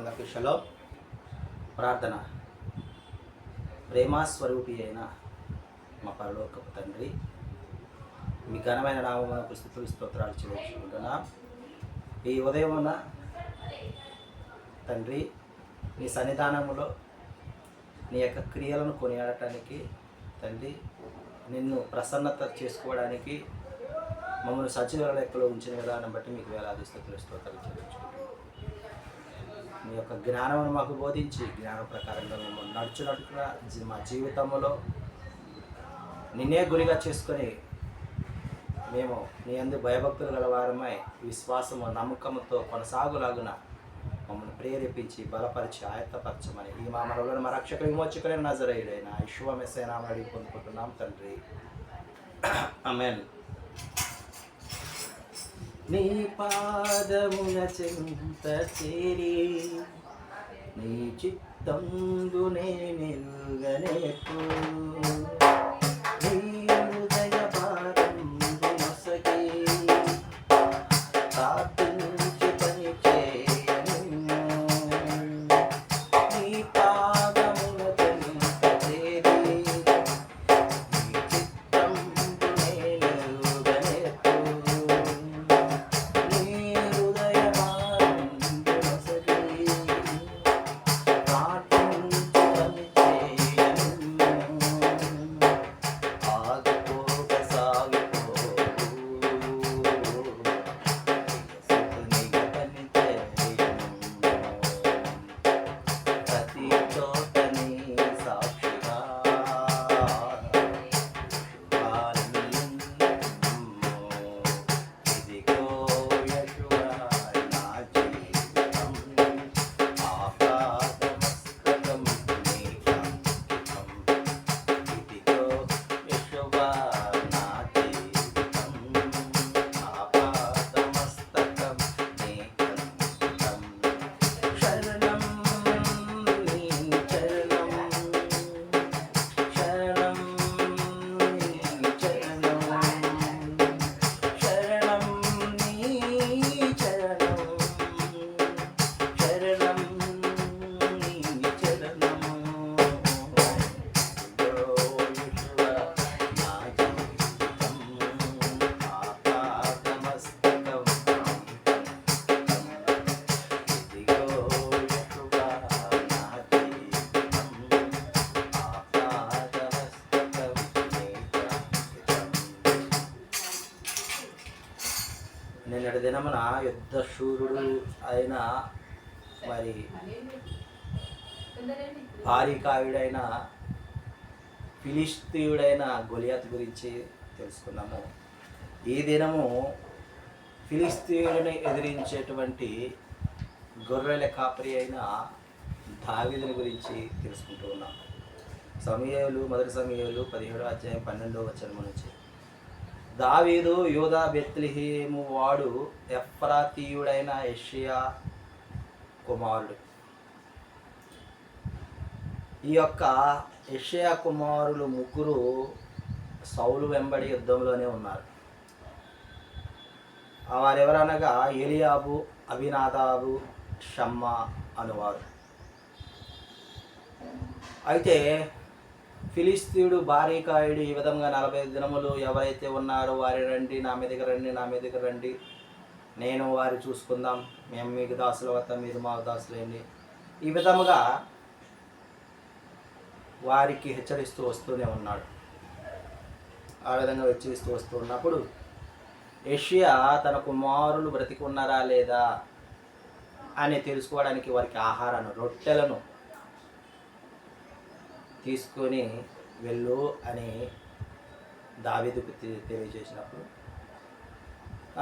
అందరికీ షలో ప్రార్థన. ప్రేమాస్వరూపి అయిన మా పరలోకపు తండ్రి మీ ఘనమైన నామమునకు స్థుతులు స్తోత్రాలు చేయించుకుంటున్నా ఈ ఉదయమున తండ్రి మీ సన్నిధానములో నీ యొక్క క్రియలను కొనియాడటానికి తండ్రి నిన్ను ప్రసన్నత చేసుకోవడానికి మమ్మల్ని సజీవ లెక్కలో ఉంచిన విధానం బట్టి మీకు వేలాది స్థుతులు స్తోత్రాలు చేయించుకుంటున్నాను మీ యొక్క జ్ఞానమును మాకు బోధించి జ్ఞాన ప్రకారంగా మేము నడుచునట్టుగా మా జీవితంలో నిన్నే గురిగా చేసుకొని మేము నీ అందు భయభక్తులు గలవారమై విశ్వాసము నమ్మకంతో కొనసాగులాగున మమ్మల్ని ప్రేరేపించి బలపరిచి ఆయత్తపరచమని ఈ మా మనలోని మా రక్షక విమోచకులైన నజరేయుడైన విశ్వమెస్సైనా అడిగి పొందుకుంటున్నాం తండ్రి. అమెన్ నీ పాదమున చింత చేరి నీ చిత్తంబునే నిల్గనేపు నీ నిన్నటి దినమున యుద్ధ శూరుడు అయిన మరి భారీకాయుడైన ఫిలిస్తీయుడైన గొలియాత్ గురించి తెలుసుకున్నాము ఈ దినము ఫిలిస్తీయుడిని ఎదిరించేటువంటి గొర్రెల కాపరి అయిన దావిదుని గురించి తెలుసుకుంటూ ఉన్నాం. సమయాలు మొదటి సమయాలు పదిహేడో అధ్యాయం పన్నెండో వచనం నుంచి. దావీదు యోధా బెత్లిహేము వాడు ఎఫ్రాతీయుడైన ఎషియా కుమారుడు. ఈ యొక్క ఎషియా కుమారులు ముగ్గురు సౌలు వెంబడి యుద్ధంలోనే ఉన్నారు. వారెవరనగా? ఏలియాబు అభినాదాబు షమ్మ అనువారు. అయితే ఫిలిస్తీయుడు భారీకాయుడు ఈ విధంగా నలభై ఐదు దినములు ఎవరైతే ఉన్నారో వారి రండి నా మీదకి రండి నా మీదకి రండి. నేను వారు చూసుకుందాం. మేము మీకు దాసులు వస్తాం మీరు మాకు దాసులేండి. ఈ విధముగా వారికి హెచ్చరిస్తూ వస్తూనే ఉన్నాడు. ఆ విధంగా హెచ్చరిస్తూ వస్తూ ఉన్నప్పుడు ఏషియా తన కుమారులు బ్రతికి ఉన్నారా లేదా అని తెలుసుకోవడానికి వారికి ఆహారాన్ని రొట్టెలను తీసుకొని వెళ్ళు అని దావీదుకు తె- తెలియజేసినప్పుడు.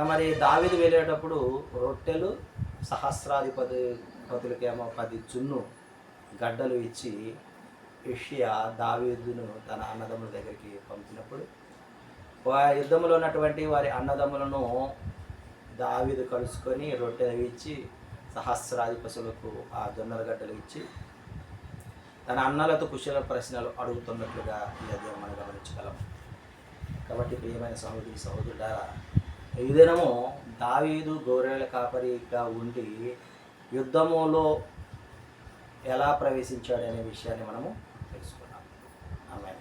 మరి దావీదు వెళ్ళేటప్పుడు రొట్టెలు సహస్రాధిపతి పతులకేమో పది జున్ను గడ్డలు ఇచ్చి ఇషియా దావీదును తన అన్నదమ్ముల దగ్గరికి పంపినప్పుడు వారి యుద్ధంలో ఉన్నటువంటి వారి అన్నదమ్ములను దావీదు కలుసుకొని రొట్టెలు ఇచ్చి సహస్రాధిపతులకు ఆ జొన్నల గడ్డలు ఇచ్చి తన అన్నలతో కుశల ప్రశ్నలు అడుగుతున్నట్లుగా ఈ అధ్యయనం మనం గమనించగలం. కాబట్టి ప్రియమైన సహోదరి సహోదరుడారా ఈ దినము దావీదు గౌరెల కాపరిగా ఉండి యుద్ధములో ఎలా ప్రవేశించాడు అనే విషయాన్ని మనము తెలుసుకున్నాం. ఆమె